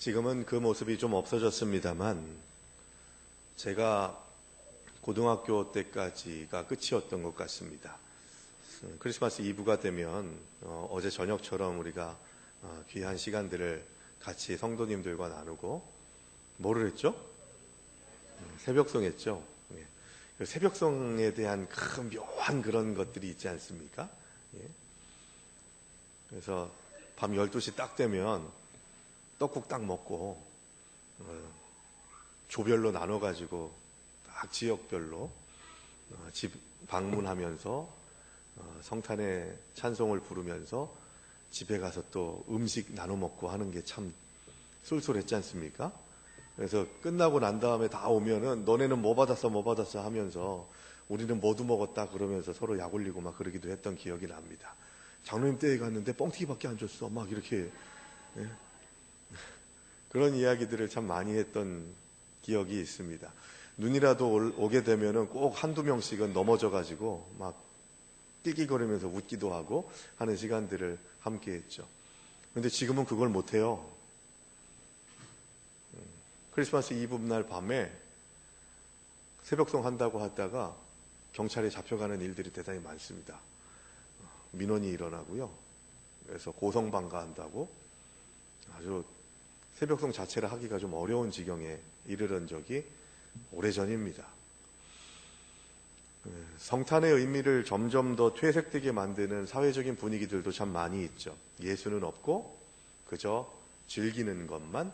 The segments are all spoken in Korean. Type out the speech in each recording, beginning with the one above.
지금은 그 모습이 좀 없어졌습니다만 제가 고등학교 때까지가 끝이었던 것 같습니다. 크리스마스 이브가 되면 어, 제 저녁처럼 우리가 어, 귀한 시간들을 같이 성도님들과 나누고 뭐를 했죠? 새벽송 했죠. 예. 그 새벽송에 대한 큰 묘한 그런 것들이 있지 않습니까? 예. 그래서 밤 12시 딱 되면 떡국 딱 먹고 어, 조별로 나눠가지고 각 지역별로 어, 집 방문하면서 어, 성탄의 찬송을 부르면서 집에 가서 또 음식 나눠 먹고 하는 게 참 쏠쏠했지 않습니까? 그래서 끝나고 난 다음에 다 오면은 너네는 뭐 받았어 뭐 받았어 하면서 우리는 뭐도 먹었다 그러면서 서로 약 올리고 막 그러기도 했던 기억이 납니다. 장로님 댁에 갔는데 뻥튀기밖에 안 줬어 막 이렇게 예? 그런 이야기들을 참 많이 했던 기억이 있습니다. 눈이라도 오게 되면은 꼭 한두 명씩은 넘어져 가지고 막 띠기거리면서 웃기도 하고 하는 시간들을 함께 했죠. 그런데 지금은 그걸 못 해요. 음, 크리스마스 이브 날 밤에 새벽송 한다고 하다가 경찰에 잡혀가는 일들이 대단히 많습니다. 민원이 일어나고요. 그래서 고성방가 한다고 아주 새벽송 자체를 하기가 좀 어려운 지경에 이르는 적이 오래전입니다. 네, 성탄의 의미를 점점 더 퇴색되게 만드는 사회적인 분위기들도 참 많이 있죠. 예수는 없고 그저 즐기는 것만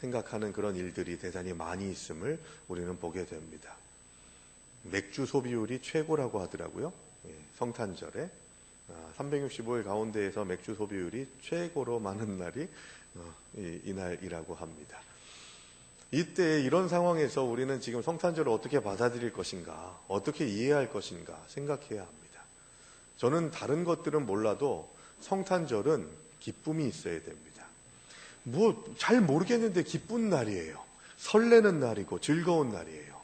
생각하는 그런 일들이 대단히 많이 있음을 우리는 보게 됩니다. 맥주 소비율이 최고라고 하더라고요. 예, 성탄절에 365일 아, 가운데에서 맥주 소비율이 최고로 많은 날이 어, 이날이라고 합니다. 이때 이런 상황에서 우리는 지금 성탄절을 어떻게 받아들일 것인가, 어떻게 이해할 것인가 생각해야 합니다. 저는 다른 것들은 몰라도 성탄절은 기쁨이 있어야 됩니다. 뭐 잘 모르겠는데 기쁜 날이에요. 설레는 날이고 즐거운 날이에요.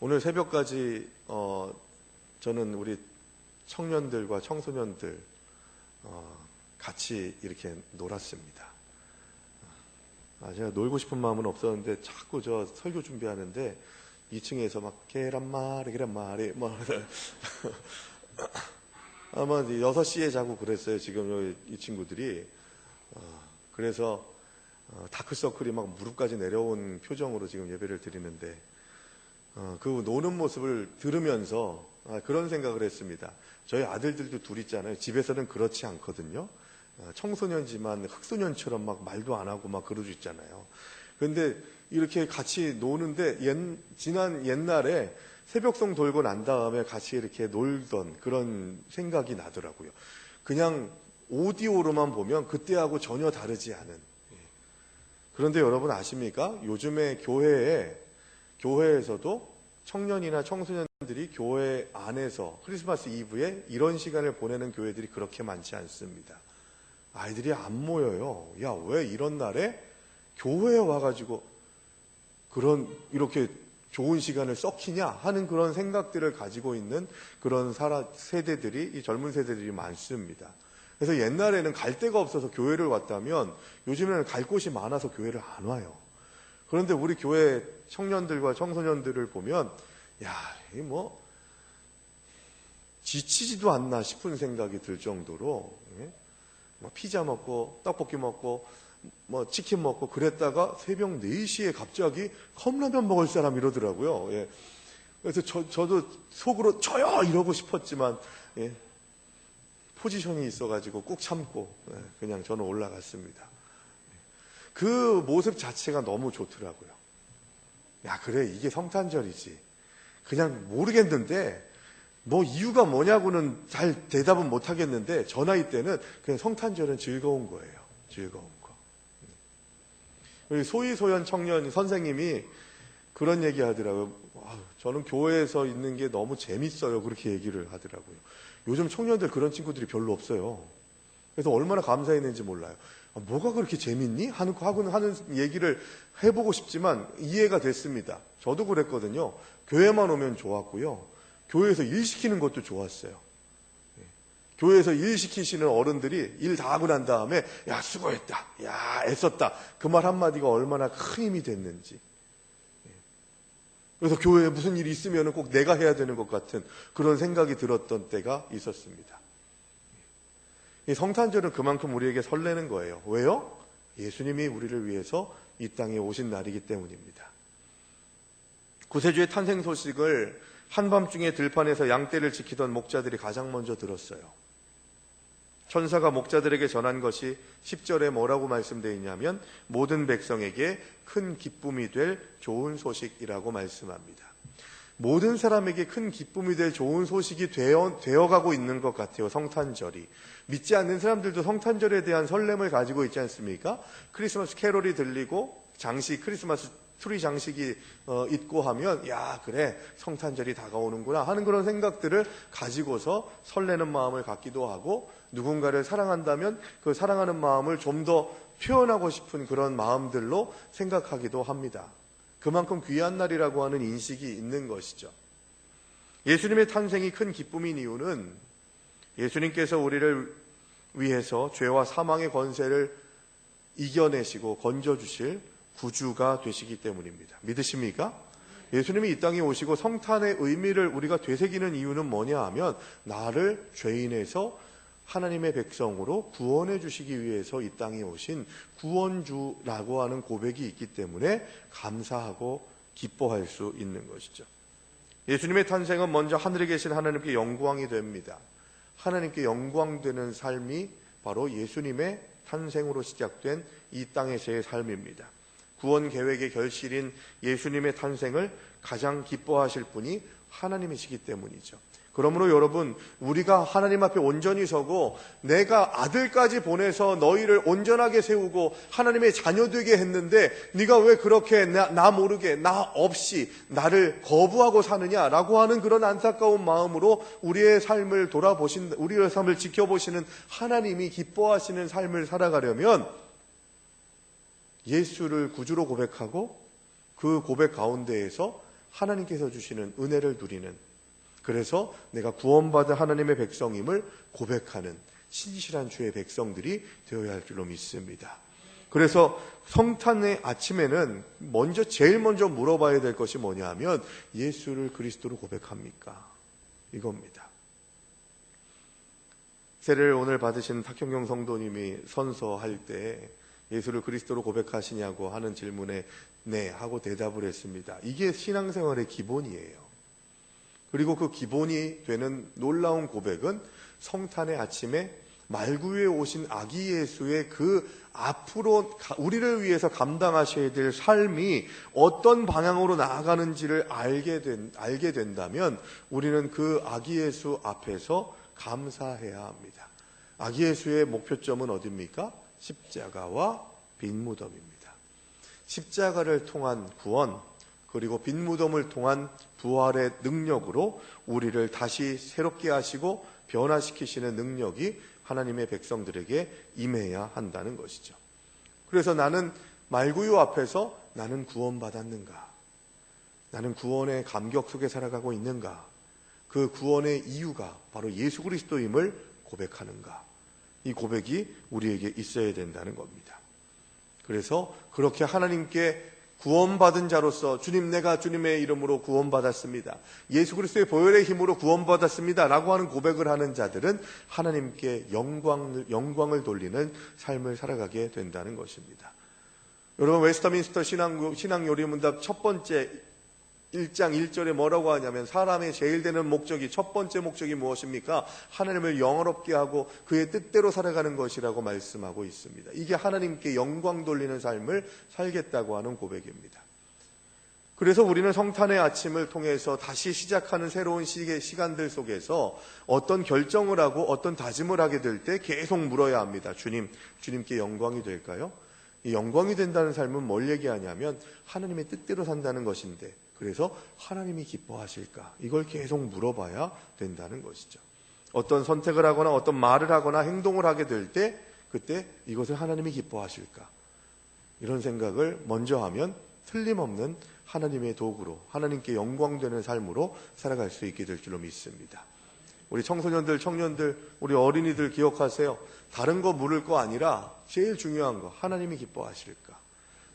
오늘 새벽까지 어, 저는 우리 청년들과 청소년들 어, 같이 이렇게 놀았습니다. 아, 제가 놀고 싶은 마음은 없었는데 자꾸 저 설교 준비하는데 2층에서 막 계란말이 계란말이 뭐 아마 6시에 자고 그랬어요. 지금 이 친구들이. 어, 그래서 어, 다크서클이 막 무릎까지 내려온 표정으로 지금 예배를 드리는데 어, 그 노는 모습을 들으면서 아, 그런 생각을 했습니다. 저희 아들들도 둘 있잖아요. 집에서는 그렇지 않거든요. 어, 청소년지만 흑소년처럼 막 말도 안 하고 막 그러고 있잖아요. 그런데 이렇게 같이 노는데 옛, 지난 옛날에 새벽송 돌고 난 다음에 같이 이렇게 놀던 그런 생각이 나더라고요. 그냥 오디오로만 보면 그때하고 전혀 다르지 않은. 예. 그런데 여러분 아십니까? 요즘에 교회에, 교회에서도 청년이나 청소년들이 교회 안에서 크리스마스 이브에 이런 시간을 보내는 교회들이 그렇게 많지 않습니다. 아이들이 안 모여요. 야, 왜 이런 날에 교회에 와가지고 그런, 이렇게 좋은 시간을 썩히냐 하는 그런 생각들을 가지고 있는 그런 세대들이, 이 젊은 세대들이 많습니다. 그래서 옛날에는 갈 데가 없어서 교회를 왔다면 요즘에는 갈 곳이 많아서 교회를 안 와요. 그런데 우리 교회 청년들과 청소년들을 보면, 야, 이 뭐, 지치지도 않나 싶은 생각이 들 정도로, 예? 뭐 피자 먹고 떡볶이 먹고 뭐 치킨 먹고 그랬다가 새벽 4시에 갑자기 컵라면 먹을 사람 이러더라고요. 예. 그래서 저, 저도 속으로 저요 이러고 싶었지만 예. 포지션이 있어가지고 꾹 참고 예. 그냥 저는 올라갔습니다. 그 모습 자체가 너무 좋더라고요. 야 그래 이게 성탄절이지. 그냥 모르겠는데 뭐 이유가 뭐냐고는 잘 대답은 못 하겠는데 저 나이 때는 그냥 성탄절은 즐거운 거예요. 즐거운 거. 우리 소위소연 청년 선생님이 그런 얘기 하더라고요. 저는 교회에서 있는 게 너무 재밌어요. 그렇게 얘기를 하더라고요. 요즘 청년들 그런 친구들이 별로 없어요. 그래서 얼마나 감사했는지 몰라요. 아, 뭐가 그렇게 재밌니? 하는, 하고는 하는 얘기를 해보고 싶지만 이해가 됐습니다. 저도 그랬거든요. 교회만 오면 좋았고요. 교회에서 일 시키는 것도 좋았어요. 예. 교회에서 일 시키시는 어른들이 일 다 하고 난 다음에 야 수고했다, 야 애썼다 그 말 한마디가 얼마나 큰 힘이 됐는지 그래서 교회에 무슨 일이 있으면 꼭 내가 해야 되는 것 같은 그런 생각이 들었던 때가 있었습니다. 이 성탄절은 그만큼 우리에게 설레는 거예요. 왜요? 예수님이 우리를 위해서 이 땅에 오신 날이기 때문입니다. 구세주의 탄생 소식을 한밤중에 들판에서 양떼를 지키던 목자들이 가장 먼저 들었어요. 천사가 목자들에게 전한 것이 10절에 뭐라고 말씀되어 있냐면 모든 백성에게 큰 기쁨이 될 좋은 소식이라고 말씀합니다. 모든 사람에게 큰 기쁨이 될 좋은 소식이 되어, 되어가고 있는 것 같아요. 성탄절이. 믿지 않는 사람들도 성탄절에 대한 설렘을 가지고 있지 않습니까? 크리스마스 캐롤이 들리고 장식, 크리스마스 트리 장식이 어, 있고 하면 야 그래 성탄절이 다가오는구나 하는 그런 생각들을 가지고서 설레는 마음을 갖기도 하고 누군가를 사랑한다면 그 사랑하는 마음을 좀 더 표현하고 싶은 그런 마음들로 생각하기도 합니다. 그만큼 귀한 날이라고 하는 인식이 있는 것이죠. 예수님의 탄생이 큰 기쁨인 이유는 예수님께서 우리를 위해서 죄와 사망의 권세를 이겨내시고 건져주실 구주가 되시기 때문입니다. 믿으십니까? 예수님이 이 땅에 오시고 성탄의 의미를 우리가 되새기는 이유는 뭐냐 하면 나를 죄인에서 하나님의 백성으로 구원해 주시기 위해서 이 땅에 오신 구원주라고 하는 고백이 있기 때문에 감사하고 기뻐할 수 있는 것이죠. 예수님의 탄생은 먼저 하늘에 계신 하나님께 영광이 됩니다. 하나님께 영광되는 삶이 바로 예수님의 탄생으로 시작된 이 땅에서의 삶입니다. 구원 계획의 결실인 예수님의 탄생을 가장 기뻐하실 분이 하나님이시기 때문이죠. 그러므로 여러분, 우리가 하나님 앞에 온전히 서고 내가 아들까지 보내서 너희를 온전하게 세우고 하나님의 자녀 되게 했는데 네가 왜 그렇게 나, 나 모르게 나 없이 나를 거부하고 사느냐라고 하는 그런 안타까운 마음으로 우리의 삶을 돌아보신 우리의 삶을 지켜보시는 하나님이 기뻐하시는 삶을 살아가려면 예수를 구주로 고백하고 그 고백 가운데에서 하나님께서 주시는 은혜를 누리는 그래서 내가 구원받은 하나님의 백성임을 고백하는 신실한 주의 백성들이 되어야 할 줄로 믿습니다. 그래서 성탄의 아침에는 먼저 제일 먼저 물어봐야 될 것이 뭐냐 하면 예수를 그리스도로 고백합니까? 이겁니다. 세례를 오늘 받으신 탁형경 성도님이 선서할 때 예수를 그리스도로 고백하시냐고 하는 질문에 네 하고 대답을 했습니다. 이게 신앙생활의 기본이에요. 그리고 그 기본이 되는 놀라운 고백은 성탄의 아침에 말구에 오신 아기 예수의 그 앞으로 우리를 위해서 감당하셔야 될 삶이 어떤 방향으로 나아가는지를 알게, 된, 알게 된다면 우리는 그 아기 예수 앞에서 감사해야 합니다. 아기 예수의 목표점은 어디입니까? 십자가와 빈 무덤입니다. 십자가를 통한 구원, 그리고 빈 무덤을 통한 부활의 능력으로 우리를 다시 새롭게 하시고 변화시키시는 능력이 하나님의 백성들에게 임해야 한다는 것이죠. 그래서 나는 말구유 앞에서 나는 구원받았는가? 나는 구원의 감격 속에 살아가고 있는가? 그 구원의 이유가 바로 예수 그리스도임을 고백하는가? 이 고백이 우리에게 있어야 된다는 겁니다. 그래서 그렇게 하나님께 구원받은 자로서 주님 내가 주님의 이름으로 구원받았습니다. 예수 그리스도의 보혈의 힘으로 구원받았습니다. 라고 하는 고백을 하는 자들은 하나님께 영광을, 영광을 돌리는 삶을 살아가게 된다는 것입니다. 여러분 웨스터민스터 신앙, 신앙 요리 문답 첫 번째 1장 1절에 뭐라고 하냐면 사람의 제일 되는 목적이 첫 번째 목적이 무엇입니까? 하나님을 영어롭게 하고 그의 뜻대로 살아가는 것이라고 말씀하고 있습니다. 이게 하나님께 영광 돌리는 삶을 살겠다고 하는 고백입니다. 그래서 우리는 성탄의 아침을 통해서 다시 시작하는 새로운 시간들 속에서 어떤 결정을 하고 어떤 다짐을 하게 될 때 계속 물어야 합니다. 주님, 주님께 영광이 될까요? 이 영광이 된다는 삶은 뭘 얘기하냐면 하나님의 뜻대로 산다는 것인데 그래서 하나님이 기뻐하실까? 이걸 계속 물어봐야 된다는 것이죠. 어떤 선택을 하거나 어떤 말을 하거나 행동을 하게 될 때 그때 이것을 하나님이 기뻐하실까? 이런 생각을 먼저 하면 틀림없는 하나님의 도구로 하나님께 영광되는 삶으로 살아갈 수 있게 될 줄로 믿습니다. 우리 청소년들, 청년들, 우리 어린이들 기억하세요. 다른 거 물을 거 아니라 제일 중요한 거 하나님이 기뻐하실까?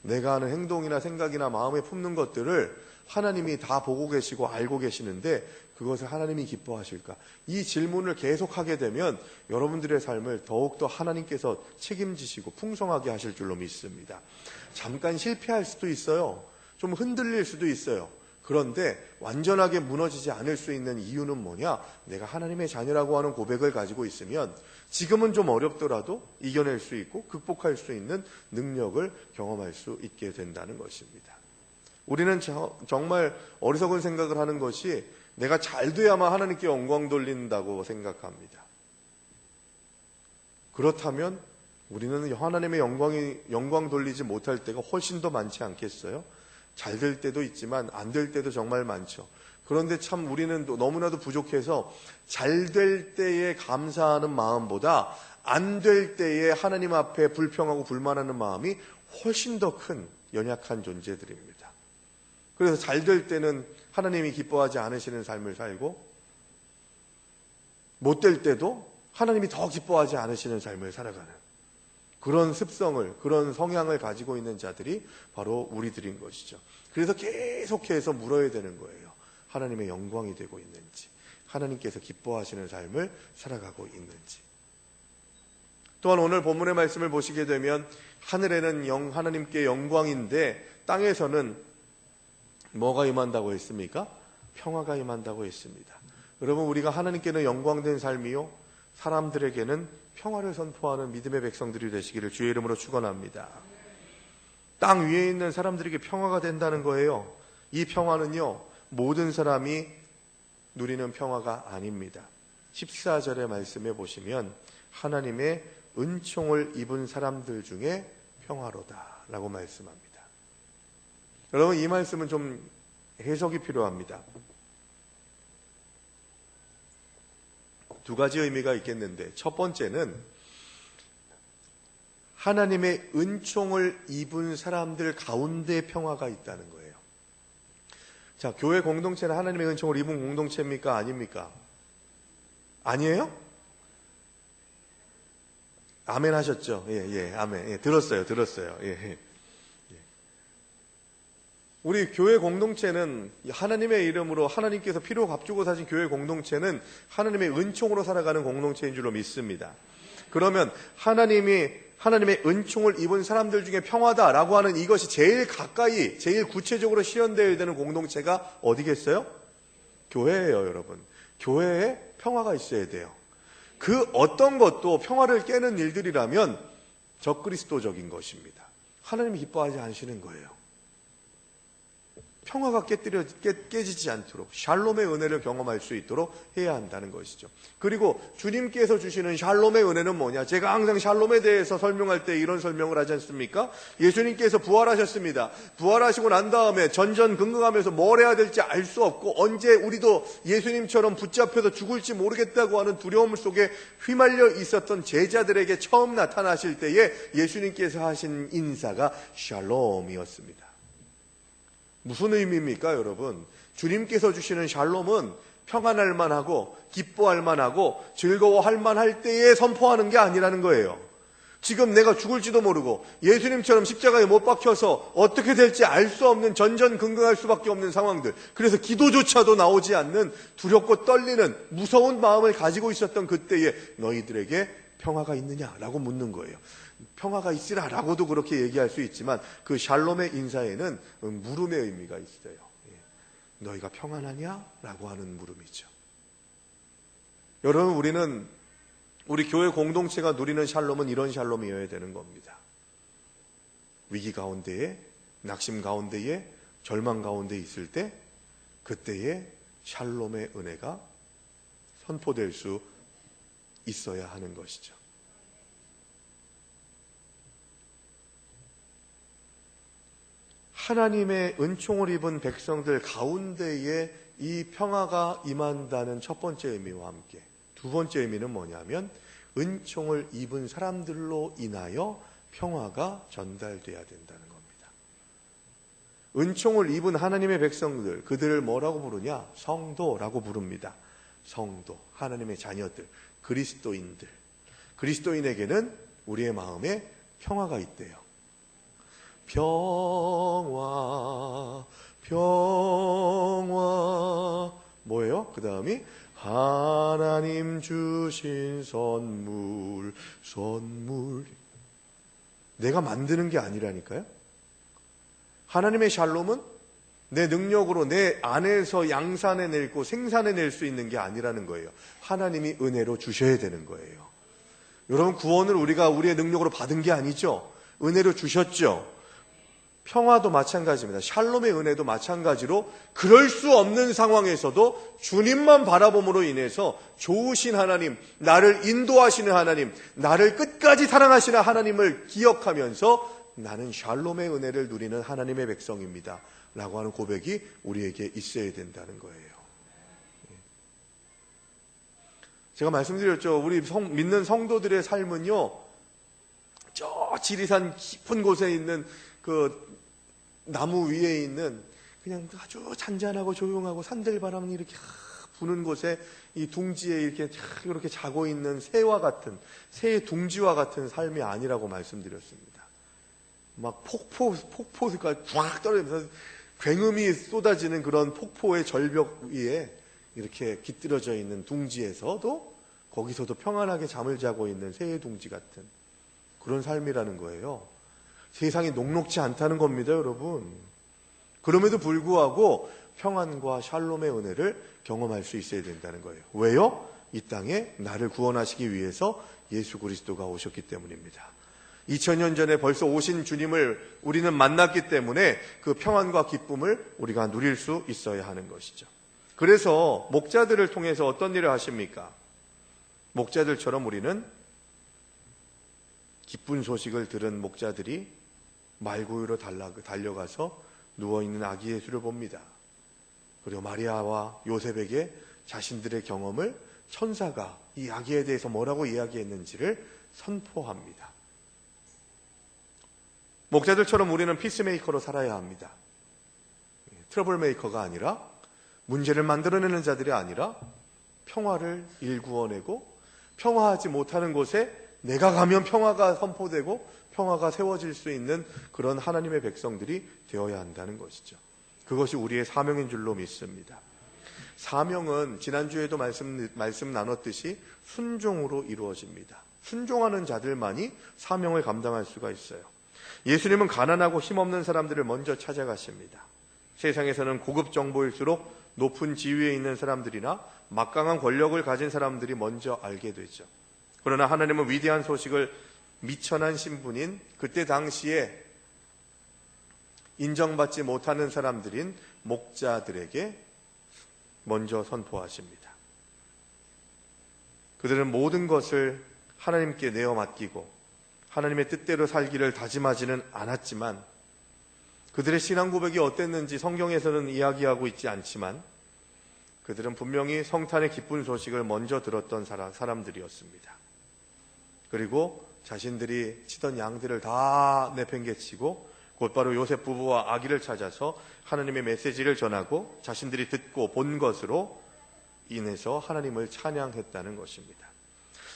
내가 하는 행동이나 생각이나 마음에 품는 것들을 하나님이 다 보고 계시고 알고 계시는데 그것을 하나님이 기뻐하실까? 이 질문을 계속하게 되면 여러분들의 삶을 더욱더 하나님께서 책임지시고 풍성하게 하실 줄로 믿습니다. 잠깐 실패할 수도 있어요. 좀 흔들릴 수도 있어요. 그런데 완전하게 무너지지 않을 수 있는 이유는 뭐냐? 내가 하나님의 자녀라고 하는 고백을 가지고 있으면 지금은 좀 어렵더라도 이겨낼 수 있고 극복할 수 있는 능력을 경험할 수 있게 된다는 것입니다. 우리는 정말 어리석은 생각을 하는 것이 내가 잘 돼야만 하나님께 영광 돌린다고 생각합니다. 그렇다면 우리는 하나님의 영광이, 영광 돌리지 못할 때가 훨씬 더 많지 않겠어요? 잘 될 때도 있지만 안 될 때도 정말 많죠. 그런데 참 우리는 너무나도 부족해서 잘 될 때에 감사하는 마음보다 안 될 때에 하나님 앞에 불평하고 불만하는 마음이 훨씬 더 큰 연약한 존재들입니다. 그래서 잘 될 때는 하나님이 기뻐하지 않으시는 삶을 살고 못 될 때도 하나님이 더 기뻐하지 않으시는 삶을 살아가는 그런 습성을, 그런 성향을 가지고 있는 자들이 바로 우리들인 것이죠. 그래서 계속해서 물어야 되는 거예요. 하나님의 영광이 되고 있는지, 하나님께서 기뻐하시는 삶을 살아가고 있는지. 또한 오늘 본문의 말씀을 보시게 되면 하늘에는 영, 하나님께 영광인데 땅에서는 뭐가 임한다고 했습니까? 평화가 임한다고 했습니다. 여러분, 우리가 하나님께는 영광된 삶이요. 사람들에게는 평화를 선포하는 믿음의 백성들이 되시기를 주의 이름으로 축원합니다. 땅 위에 있는 사람들에게 평화가 된다는 거예요. 이 평화는요, 모든 사람이 누리는 평화가 아닙니다. 14절의 말씀에 보시면 하나님의 은총을 입은 사람들 중에 평화로다 라고 말씀합니다. 여러분 이 말씀은 좀 해석이 필요합니다. 두 가지 의미가 있겠는데 첫 번째는 하나님의 은총을 입은 사람들 가운데 평화가 있다는 거예요. 자, 교회 공동체는 하나님의 은총을 입은 공동체입니까? 아닙니까? 아니에요? 아멘 하셨죠? 예, 예, 아멘. 예, 들었어요, 들었어요. 예, 예. 우리 교회 공동체는 하나님의 이름으로 하나님께서 피로 값주고 사신 교회 공동체는 하나님의 은총으로 살아가는 공동체인 줄로 믿습니다. 그러면 하나님이 하나님의 은총을 입은 사람들 중에 평화다라고 하는 이것이 제일 가까이, 제일 구체적으로 실현되어야 되는 공동체가 어디겠어요? 교회예요, 여러분. 교회에 평화가 있어야 돼요. 그 어떤 것도 평화를 깨는 일들이라면 적그리스도적인 것입니다. 하나님이 기뻐하지 않으시는 거예요. 평화가 깨뜨려, 깨, 지지 않도록 샬롬의 은혜를 경험할 수 있도록 해야 한다는 것이죠. 그리고 주님께서 주시는 샬롬의 은혜는 뭐냐? 제가 항상 샬롬에 대해서 설명할 때 이런 설명을 하지 않습니까? 예수님께서 부활하셨습니다. 부활하시고 난 다음에 전전긍긍하면서 뭘 해야 될지 알 수 없고 언제 우리도 예수님처럼 붙잡혀서 죽을지 모르겠다고 하는 두려움 속에 휘말려 있었던 제자들에게 처음 나타나실 때에 예수님께서 하신 인사가 샬롬이었습니다. 무슨 의미입니까, 여러분? 주님께서 주시는 샬롬은 평안할 만하고 기뻐할 만하고 즐거워할 만할 때에 선포하는 게 아니라는 거예요. 지금 내가 죽을지도 모르고 예수님처럼 십자가에 못 박혀서 어떻게 될지 알 수 없는 전전긍긍할 수밖에 없는 상황들. 그래서 기도조차도 나오지 않는 두렵고 떨리는 무서운 마음을 가지고 있었던 그때에 너희들에게 평화가 있느냐라고 묻는 거예요. 평화가 있으라라고도 그렇게 얘기할 수 있지만 그 샬롬의 인사에는 물음의 의미가 있어요. 예. 너희가 평안하냐? 라고 하는 물음이죠. 여러분, 우리는 우리 교회 공동체가 누리는 샬롬은 이런 샬롬이어야 되는 겁니다. 위기 가운데에, 낙심 가운데에, 절망 가운데 있을 때, 그때에 샬롬의 은혜가 선포될 수 있어야 하는 것이죠. 하나님의 은총을 입은 백성들 가운데에 이 평화가 임한다는 첫 번째 의미와 함께 두 번째 의미는 뭐냐면 은총을 입은 사람들로 인하여 평화가 전달돼야 된다는 겁니다. 은총을 입은 하나님의 백성들, 그들을 뭐라고 부르냐? 성도라고 부릅니다. 성도. 하나님의 자녀들, 그리스도인들. 그리스도인에게는 우리의 마음에 평화가 있대요. 평화, 평화. 뭐예요? 그 다음이 하나님 주신 선물, 선물. 내가 만드는 게 아니라니까요. 하나님의 샬롬은 내 능력으로 내 안에서 양산해낼고 생산해낼 수 있는 게 아니라는 거예요. 하나님이 은혜로 주셔야 되는 거예요. 여러분 구원을 우리가 우리의 능력으로 받은 게 아니죠. 은혜로 주셨죠. 평화도 마찬가지입니다. 샬롬의 은혜도 마찬가지로 그럴 수 없는 상황에서도 주님만 바라봄으로 인해서 좋으신 하나님, 나를 인도하시는 하나님, 나를 끝까지 사랑하시는 하나님을 기억하면서 나는 샬롬의 은혜를 누리는 하나님의 백성입니다. 라고 하는 고백이 우리에게 있어야 된다는 거예요. 제가 말씀드렸죠. 우리 성, 믿는 성도들의 삶은요, 저 지리산 깊은 곳에 있는 그 나무 위에 있는 그냥 아주 잔잔하고 조용하고 산들바람이 이렇게 부는 곳에 이 둥지에 이렇게 이렇게 자고 있는 새와 같은 새의 둥지와 같은 삶이 아니라고 말씀드렸습니다. 막 폭포 폭포가 꽉 떨어지면서 굉음이 쏟아지는 그런 폭포의 절벽 위에 이렇게 깃들어져 있는 둥지에서도 거기서도 평안하게 잠을 자고 있는 새의 둥지 같은 그런 삶이라는 거예요. 세상이 녹록지 않다는 겁니다, 여러분. 그럼에도 불구하고 평안과 샬롬의 은혜를 경험할 수 있어야 된다는 거예요. 왜요? 이 땅에 나를 구원하시기 위해서 예수 그리스도가 오셨기 때문입니다. 2000년 전에 벌써 오신 주님을 우리는 만났기 때문에 그 평안과 기쁨을 우리가 누릴 수 있어야 하는 것이죠. 그래서 목자들을 통해서 어떤 일을 하십니까? 목자들처럼 우리는 기쁜 소식을 들은 목자들이 말구유로 달려가서 누워있는 아기 예수를 봅니다. 그리고 마리아와 요셉에게 자신들의 경험을 천사가 이 아기에 대해서 뭐라고 이야기했는지를 선포합니다. 목자들처럼 우리는 피스메이커로 살아야 합니다. 트러블 메이커가 아니라 문제를 만들어내는 자들이 아니라 평화를 일구어내고 평화하지 못하는 곳에 내가 가면 평화가 선포되고 평화가 세워질 수 있는 그런 하나님의 백성들이 되어야 한다는 것이죠. 그것이 우리의 사명인 줄로 믿습니다. 사명은 지난주에도 말씀, 말씀 나눴듯이 순종으로 이루어집니다. 순종하는 자들만이 사명을 감당할 수가 있어요. 예수님은 가난하고 힘없는 사람들을 먼저 찾아가십니다. 세상에서는 고급 정보일수록 높은 지위에 있는 사람들이나 막강한 권력을 가진 사람들이 먼저 알게 되죠. 그러나 하나님은 위대한 소식을 미천한 신분인 그때 당시에 인정받지 못하는 사람들인 목자들에게 먼저 선포하십니다. 그들은 모든 것을 하나님께 내어 맡기고 하나님의 뜻대로 살기를 다짐하지는 않았지만 그들의 신앙 고백이 어땠는지 성경에서는 이야기하고 있지 않지만 그들은 분명히 성탄의 기쁜 소식을 먼저 들었던 사람들이었습니다. 그리고 자신들이 치던 양들을 다 내팽개치고 곧바로 요셉 부부와 아기를 찾아서 하나님의 메시지를 전하고 자신들이 듣고 본 것으로 인해서 하나님을 찬양했다는 것입니다.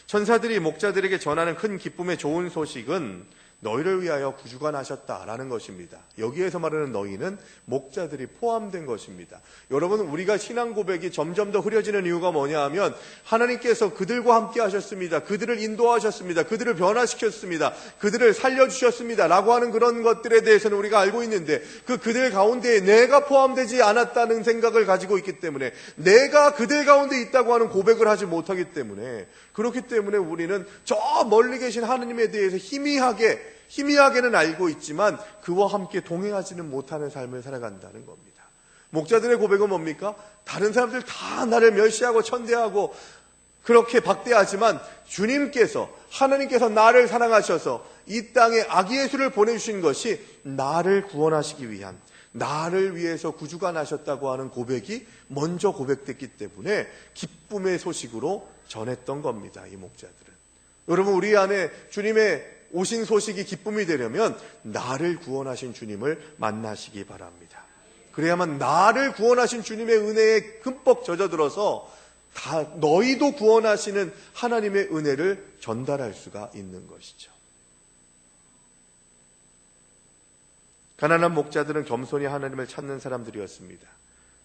천사들이 목자들에게 전하는 큰 기쁨의 좋은 소식은 너희를 위하여 구주가 나셨다라는 것입니다. 여기에서 말하는 너희는 목자들이 포함된 것입니다. 여러분 우리가 신앙 고백이 점점 더 흐려지는 이유가 뭐냐 하면 하나님께서 그들과 함께 하셨습니다. 그들을 인도하셨습니다. 그들을 변화시켰습니다. 그들을 살려주셨습니다. 라고 하는 그런 것들에 대해서는 우리가 알고 있는데 그 그들 가운데에 내가 포함되지 않았다는 생각을 가지고 있기 때문에 내가 그들 가운데 있다고 하는 고백을 하지 못하기 때문에 그렇기 때문에 우리는 저 멀리 계신 하나님에 대해서 희미하게 희미하게는 알고 있지만 그와 함께 동행하지는 못하는 삶을 살아간다는 겁니다. 목자들의 고백은 뭡니까? 다른 사람들 다 나를 멸시하고 천대하고 그렇게 박대하지만 주님께서 하나님께서 나를 사랑하셔서 이 땅에 아기 예수를 보내주신 것이 나를 구원하시기 위한 나를 위해서 구주가 나셨다고 하는 고백이 먼저 고백됐기 때문에 기쁨의 소식으로 전했던 겁니다. 이 목자들은. 여러분 우리 안에 주님의 오신 소식이 기쁨이 되려면 나를 구원하신 주님을 만나시기 바랍니다. 그래야만 나를 구원하신 주님의 은혜에 흠뻑 젖어들어서 다 너희도 구원하시는 하나님의 은혜를 전달할 수가 있는 것이죠. 가난한 목자들은 겸손히 하나님을 찾는 사람들이었습니다.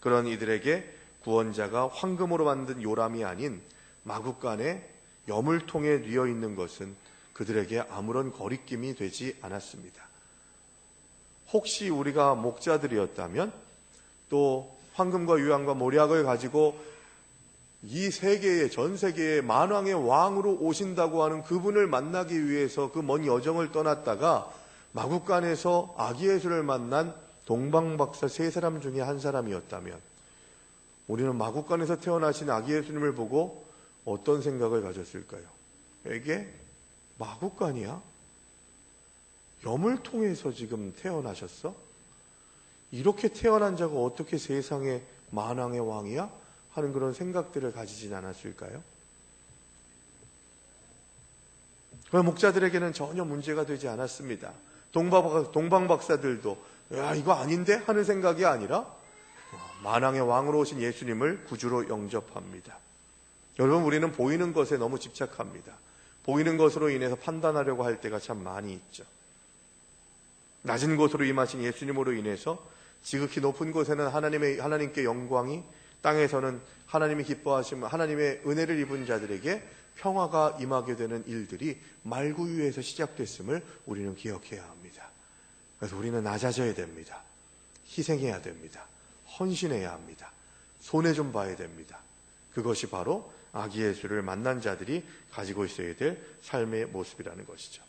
그런 이들에게 구원자가 황금으로 만든 요람이 아닌 마국간에 여물통에 뉘어 있는 것은 그들에게 아무런 거리낌이 되지 않았습니다. 혹시 우리가 목자들이었다면 또 황금과 유황과 모략을 가지고 이 세계의 전 세계의 만왕의 왕으로 오신다고 하는 그분을 만나기 위해서 그 먼 여정을 떠났다가 마국간에서 아기 예수를 만난 동방박사 세 사람 중에 한 사람이었다면 우리는 마국간에서 태어나신 아기 예수님을 보고 어떤 생각을 가졌을까요? 이게 마국간이야? 염을 통해서 지금 태어나셨어? 이렇게 태어난 자가 어떻게 세상의 만왕의 왕이야? 하는 그런 생각들을 가지진 않았을까요? 그 목자들에게는 전혀 문제가 되지 않았습니다. 동방, 동방박사들도 야 이거 아닌데 하는 생각이 아니라 어, 만왕의 왕으로 오신 예수님을 구주로 영접합니다. 여러분 우리는 보이는 것에 너무 집착합니다. 보이는 것으로 인해서 판단하려고 할 때가 참 많이 있죠. 낮은 곳으로 임하신 예수님으로 인해서 지극히 높은 곳에는 하나님의 하나님께 영광이 땅에서는 하나님이 기뻐하시면 하나님의 은혜를 입은 자들에게 평화가 임하게 되는 일들이 말구유에서 시작됐음을 우리는 기억해야 합니다. 그래서 우리는 낮아져야 됩니다. 희생해야 됩니다. 헌신해야 합니다. 손해 좀 봐야 됩니다. 그것이 바로 아기 예수를 만난 자들이 가지고 있어야 될 삶의 모습이라는 것이죠.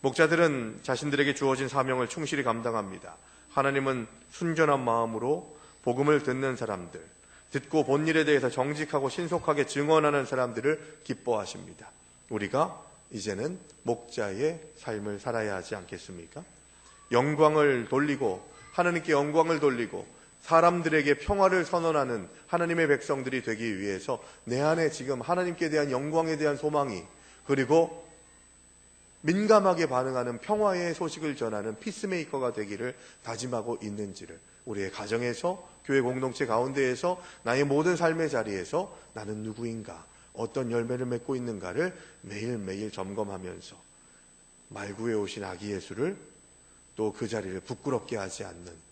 목자들은 자신들에게 주어진 사명을 충실히 감당합니다. 하나님은 순전한 마음으로 복음을 듣는 사람들, 듣고 본 일에 대해서 정직하고 신속하게 증언하는 사람들을 기뻐하십니다. 우리가 이제는 목자의 삶을 살아야 하지 않겠습니까? 영광을 돌리고 하나님께 영광을 돌리고 사람들에게 평화를 선언하는 하나님의 백성들이 되기 위해서 내 안에 지금 하나님께 대한 영광에 대한 소망이 그리고 민감하게 반응하는 평화의 소식을 전하는 피스메이커가 되기를 다짐하고 있는지를 우리의 가정에서 교회 공동체 가운데에서 나의 모든 삶의 자리에서 나는 누구인가 어떤 열매를 맺고 있는가를 매일매일 점검하면서 말구에 오신 아기 예수를 또 그 자리를 부끄럽게 하지 않는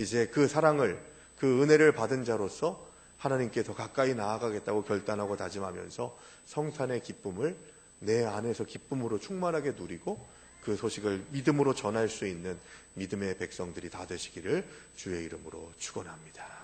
이제 그 사랑을 그 은혜를 받은 자로서 하나님께 더 가까이 나아가겠다고 결단하고 다짐하면서 성탄의 기쁨을 내 안에서 기쁨으로 충만하게 누리고 그 소식을 믿음으로 전할 수 있는 믿음의 백성들이 다 되시기를 주의 이름으로 축원합니다.